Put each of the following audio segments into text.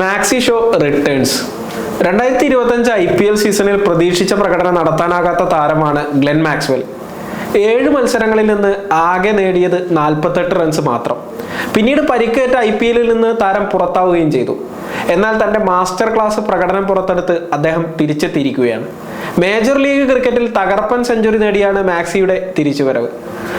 Maxi show returns രണ്ടായിരത്തി ഇരുപത്തഞ്ച് I P L സീസണിൽ പ്രതീക്ഷിച്ച പ്രകടനം നടത്താനാകാത്ത താരമാണ് ഗ്ലെൻ മാക്സ്വെൽ ഏഴ് മത്സരങ്ങളിൽ നിന്ന് ആകെ നേടിയത് നാൽപ്പത്തെട്ട് റൺസ് മാത്രം. പിന്നീട് പരിക്കേറ്റ ഐ പി എല്ലിൽ നിന്ന് താരം പുറത്താവുകയും ചെയ്തു. എന്നാൽ തന്റെ മാസ്റ്റർ ക്ലാസ് പ്രകടനം പുറത്തെടുത്ത് അദ്ദേഹം തിരിച്ചെത്തിയിരിക്കുകയാണ്. മേജർ ലീഗ് ക്രിക്കറ്റിൽ തകർപ്പൻ സെഞ്ചുറി നേടിയാണ് മാക്സിയുടെ തിരിച്ചുവരവ്.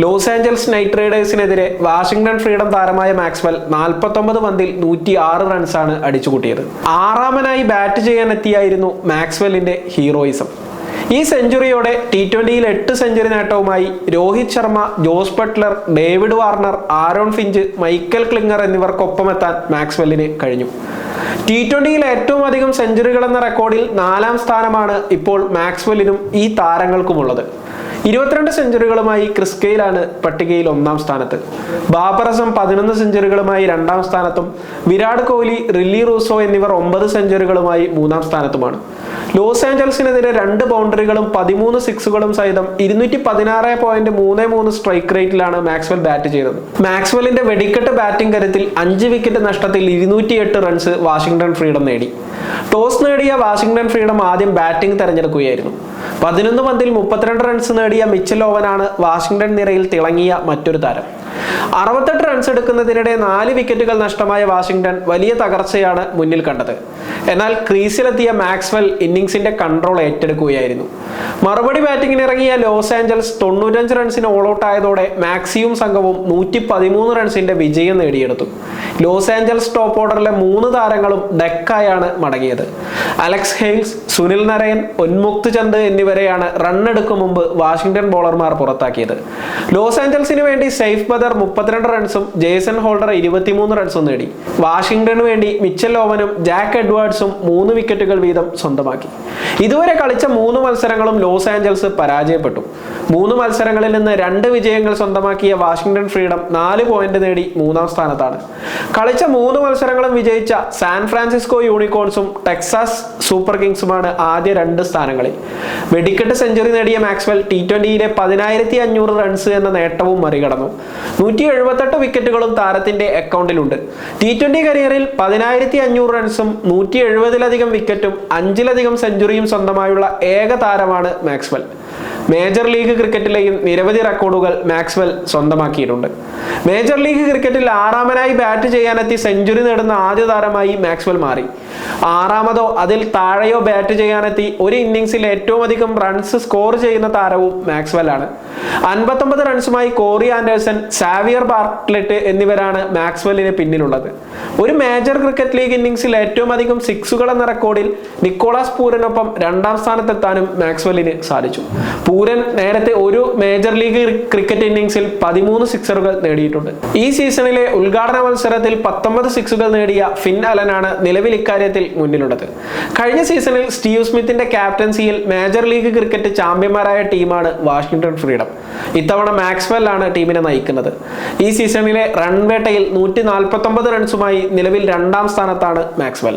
ലോസ് ആഞ്ചൽസ് നൈറ്റ് റൈഡേഴ്സിനെതിരെ വാഷിംഗ്ടൺ ഫ്രീഡം താരമായ മാക്സ്വെൽ നാൽപ്പത്തൊമ്പത് പന്തിൽ നൂറ്റി ആറ് റൺസാണ് അടിച്ചുകൂട്ടിയത്. ആറാമനായി ബാറ്റ് ചെയ്യാനെത്തിയായിരുന്നു മാക്സ്വെല്ലിന്റെ ഹീറോയിസം. ഈ സെഞ്ചുറിയോടെ ടി ട്വന്റിയിൽ എട്ട് century നേട്ടവുമായി Rohit Sharma Jos Buttler David Warner Aaron Finch Michael Klinger എന്നിവർക്കൊപ്പമെത്താൻ മാക്സ്വെല്ലിന് കഴിഞ്ഞു. ടി ട്വന്റിയിൽ ഏറ്റവും അധികം സെഞ്ചുറികൾ എന്ന റെക്കോർഡിൽ നാലാം സ്ഥാനമാണ് ഇപ്പോൾ മാക്സ്വെല്ലിനും ഈ താരങ്ങൾക്കുമുള്ളത്. ഇരുപത്തിരണ്ട് സെഞ്ചുറികളുമായി ക്രിസ് ഗെയിലാണ് പട്ടികയിൽ ഒന്നാം സ്ഥാനത്ത്. ബാബറസം പതിനൊന്ന് സെഞ്ചുറികളുമായി രണ്ടാം സ്ഥാനത്തും വിരാട് കോഹ്ലി റില്ലി റൂസോ എന്നിവർ ഒമ്പത് സെഞ്ചുറികളുമായി മൂന്നാം സ്ഥാനത്തുമാണ്. ലോസ് ആഞ്ചൽസിനെതിരെ രണ്ട് ബൗണ്ടറികളും പതിമൂന്ന് സിക്സുകളും സഹിതം ഇരുന്നൂറ്റി പതിനാറ് പോയിന്റ് മൂന്ന് മൂന്ന് സ്ട്രൈക്ക് റേറ്റിലാണ് മാക്സ്വെൽ ബാറ്റ് ചെയ്തത്. മാക്സ്വെല്ലിന്റെ വെടിക്കെട്ട് ബാറ്റിംഗ് കരുത്തിൽ അഞ്ച് വിക്കറ്റ് നഷ്ടത്തിൽ ഇരുന്നൂറ്റി എട്ട് റൺസ് വാഷിംഗ്ടൺ ഫ്രീഡം നേടി. ടോസ് നേടിയ വാഷിംഗ്ടൺ ഫ്രീഡം ആദ്യം ബാറ്റിംഗ് തെരഞ്ഞെടുക്കുകയായിരുന്നു. പതിനൊന്ന് പന്തിൽ മുപ്പത്തിരണ്ട് റൺസ് നേടിയ മിച്ചൽ ഓവനാണ് വാഷിംഗ്ടൺ നിരയിൽ തിളങ്ങിയ മറ്റൊരു താരം. അറുപത്തെട്ട് റൺസ് എടുക്കുന്നതിനിടെ നാല് വിക്കറ്റുകൾ നഷ്ടമായ വാഷിംഗ്ടൺ വലിയ തകർച്ചയാണ് മുന്നിൽ കണ്ടത്. എന്നാൽ ക്രീസിലെത്തിയ മാക്സ്വെൽ ഇന്നിംഗ്സിന്റെ കൺട്രോൾ ഏറ്റെടുക്കുകയായിരുന്നു. മറുപടി ബാറ്റിംഗിന് ഇറങ്ങിയ ലോസ് ആഞ്ചൽസ് തൊണ്ണൂറ്റഞ്ച് റൺസിന് ഓൾ ഔട്ട് ആയതോടെ മാക്സിയും സംഘവും നൂറ്റി പതിമൂന്ന് റൺസിന്റെ വിജയം നേടിയെടുത്തു. ലോസ് ആഞ്ചൽസ് ടോപ്പ് ഓർഡറിലെ മൂന്ന് താരങ്ങളും ഡെക്കായാണ് മടങ്ങിയത്. അലക്സ് ഹെയിൽസ് സുനിൽ നരയൻ ഉന്മുക്ത് ചന്ദ് എന്നിവരെയാണ് റണ്ണെടുക്കും മുമ്പ് വാഷിംഗ്ടൺ ബോളർമാർ പുറത്താക്കിയത്. ലോസ് ആഞ്ചൽസിന് വേണ്ടി സെയ്ഫ് ബദർ മുപ്പത്തിരണ്ട് റൺസും ജേസൺ ഹോൾഡർ ഇരുപത്തിമൂന്ന് റൺസും നേടി. വാഷിംഗ്ടണിന് വേണ്ടി മിച്ചൽ ഓവനും ജാക്ക് എഡ്വാർഡ്സും മൂന്ന് വിക്കറ്റുകൾ വീതം സ്വന്തമാക്കി. ഇതുവരെ കളിച്ച മൂന്ന് മത്സരങ്ങളും ലോസ് ആഞ്ചൽസ് പരാജയപ്പെട്ടു. മൂന്ന് മത്സരങ്ങളിൽ നിന്ന് രണ്ട് വിജയങ്ങൾ സ്വന്തമാക്കിയ വാഷിംഗ്ടൺ ഫ്രീഡം നാല് പോയിന്റ് നേടി മൂന്നാം സ്ഥാനത്താണ്. കളിച്ച മൂന്ന് മത്സരങ്ങളും വിജയിച്ച സാൻ ഫ്രാൻസിസ്കോ യൂണിക്കോൺസും ടെക്സാസ് സൂപ്പർ കിങ്സുമാണ് ആദ്യ രണ്ട് സ്ഥാനങ്ങളിൽ. വെടിക്കെട്ട് സെഞ്ചുറി നേടിയ മാക്സ്വെൽ ടി ട്വന്റിയിലെ പതിനായിരത്തി അഞ്ഞൂറ് റൺസ് എന്ന നേട്ടവും മറികടന്നു. നൂറ്റി എഴുപത്തെട്ട് വിക്കറ്റുകളും താരത്തിന്റെ അക്കൗണ്ടിലുണ്ട് ടി ട്വന്റി കരിയറിൽ പതിനായിരത്തി അഞ്ഞൂറ് റൺസും നൂറ്റി എഴുപതിലധികം വിക്കറ്റും അഞ്ചിലധികം സെഞ്ചുറിയും സ്വന്തമായുള്ള ഏക താരമാണ് മാക്സ്വെൽ. മേജർ ലീഗ് ക്രിക്കറ്റിലെയും നിരവധി റെക്കോർഡുകൾ മാക്സ്വെൽ സ്വന്തമാക്കിയിട്ടുണ്ട്. മേജർ ലീഗ് ക്രിക്കറ്റിൽ ആറാമനായി ബാറ്റ് ചെയ്യാനെത്തി സെഞ്ചുറി നേടുന്ന ആദ്യ താരമായി മാക്സ്വെൽ മാറി. ആറാമതോ അതിൽ താഴെയോ ബാറ്റ് ചെയ്യാനെത്തി ഒരു ഇന്നിംഗ്സിൽ ഏറ്റവും അധികം റൺസ് സ്കോർ ചെയ്യുന്ന താരവും മാക്സ്വെൽ ആണ്. അൻപത്തൊമ്പത് റൺസുമായി കോറി ആൻഡേഴ്സൺ സാവിയർ ബാർട്ട്ലെറ്റ് എന്നിവരാണ് മാക്സ്വെല്ലിന് പിന്നിലുള്ളത്. ഒരു മേജർ ക്രിക്കറ്റ് ലീഗ് ഇന്നിംഗ്സിൽ ഏറ്റവും അധികം സിക്സുകൾ എന്ന റെക്കോർഡിൽ നിക്കോളാസ് പൂരനൊപ്പം രണ്ടാം സ്ഥാനത്തെത്താനും മാക്സ്വെല്ലിന് സാധിച്ചു. പൂരൻ നേരത്തെ ഒരു മേജർ ലീഗ് ക്രിക്കറ്റ് ഇന്നിംഗ്സിൽ പതിമൂന്ന് സിക്സറുകൾ നേടിയിട്ടുണ്ട്. ഈ സീസണിലെ ഉദ്ഘാടന മത്സരത്തിൽ പത്തൊമ്പത് സിക്സുകൾ നേടിയ ഫിൻ അലനാണ് നിലവിൽ ഇക്കാര്യത്തിൽ മുന്നിലുള്ളത്. കഴിഞ്ഞ സീസണിൽ സ്റ്റീവ് സ്മിത്തിന്റെ ക്യാപ്റ്റൻസിയിൽ മേജർ ലീഗ് ക്രിക്കറ്റ് ചാമ്പ്യന്മാരായ ടീമാണ് വാഷിംഗ്ടൺ ഫ്രീഡം. ഇത്തവണ മാക്സ്വെൽ ആണ് ടീമിനെ നയിക്കുന്നത്. ഈ സീസണിലെ റൺവേട്ടയിൽ നൂറ്റി നാൽപ്പത്തൊമ്പത് റൺസുമായി നിലവിൽ രണ്ടാം സ്ഥാനത്താണ് മാക്സ്വെൽ.